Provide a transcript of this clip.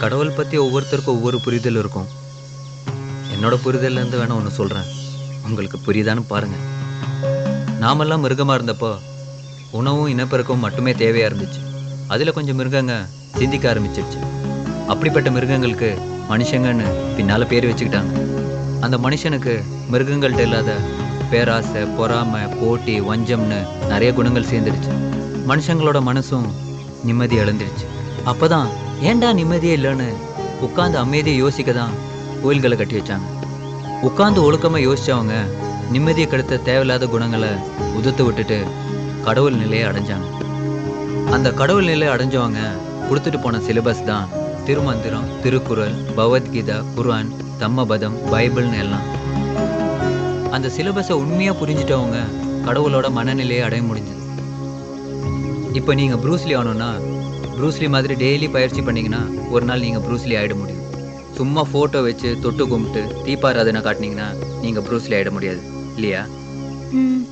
கடவுள் பற்றி ஒவ்வொருத்தருக்கும் ஒவ்வொரு புரிதல் இருக்கும். என்னோட புரிதல்லேருந்து வேணா ஒன்று சொல்கிறேன் உங்களுக்கு புரியுதான்னு பாருங்க. நாமெல்லாம் மிருகமாக இருந்தப்போ உணவும் இனப்பெருக்கமும் மட்டுமே தேவையாக இருந்துச்சு. அதில் கொஞ்சம் மிருகங்க சிந்திக்க ஆரம்பிச்சிருச்சு. அப்படிப்பட்ட மிருகங்களுக்கு மனுஷங்கன்னு பின்னால் பேர் வச்சுக்கிட்டாங்க. அந்த மனுஷனுக்கு மிருகங்கள்ட்ட இல்லாத பேராசை பொறாமை போட்டி வஞ்சம்னு நிறைய குணங்கள் சேர்ந்துடுச்சு. மனுஷங்களோட மனசும் நிம்மதி இழந்துடுச்சு. அப்போதான் ஏன்டா நிம்மதியே இல்லைன்னு உட்காந்து அமைதியை யோசிக்க தான் கோயில்களை கட்டி வச்சாங்க. உட்காந்து ஒழுக்கமாக யோசிச்சவங்க நிம்மதியை கெடுத்த தேவையில்லாத குணங்களை உதுத்து விட்டுட்டு கடவுள் நிலையை அடைஞ்சாங்க. அந்த கடவுள் நிலையை அடைஞ்சவங்க கொடுத்துட்டு போன சிலபஸ் தான் திருமந்திரம் திருக்குறள் பகவத்கீதா குர்ஆன் தம்மபதம் பைபிள்னு எல்லாம். அந்த சிலபஸை உண்மையாக புரிஞ்சிட்டவங்க கடவுளோட மனநிலையை அடைய முடிஞ்சது. இப்போ நீங்கள் ப்ரூஸ்லி ஆனோன்னா ப்ரூஸ்லி மாதிரி டெய்லி பயிற்சி பண்ணீங்கன்னா ஒரு நாள் நீங்கள் ப்ரூஸ்லி ஆகிட முடியும். சும்மா ஃபோட்டோ வச்சு தொட்டு கும்பிட்டு தீபாராதனை காட்டினீங்கன்னா நீங்கள் ப்ரூஸ்லி ஆகிட முடியாது. இல்லையா? ம்.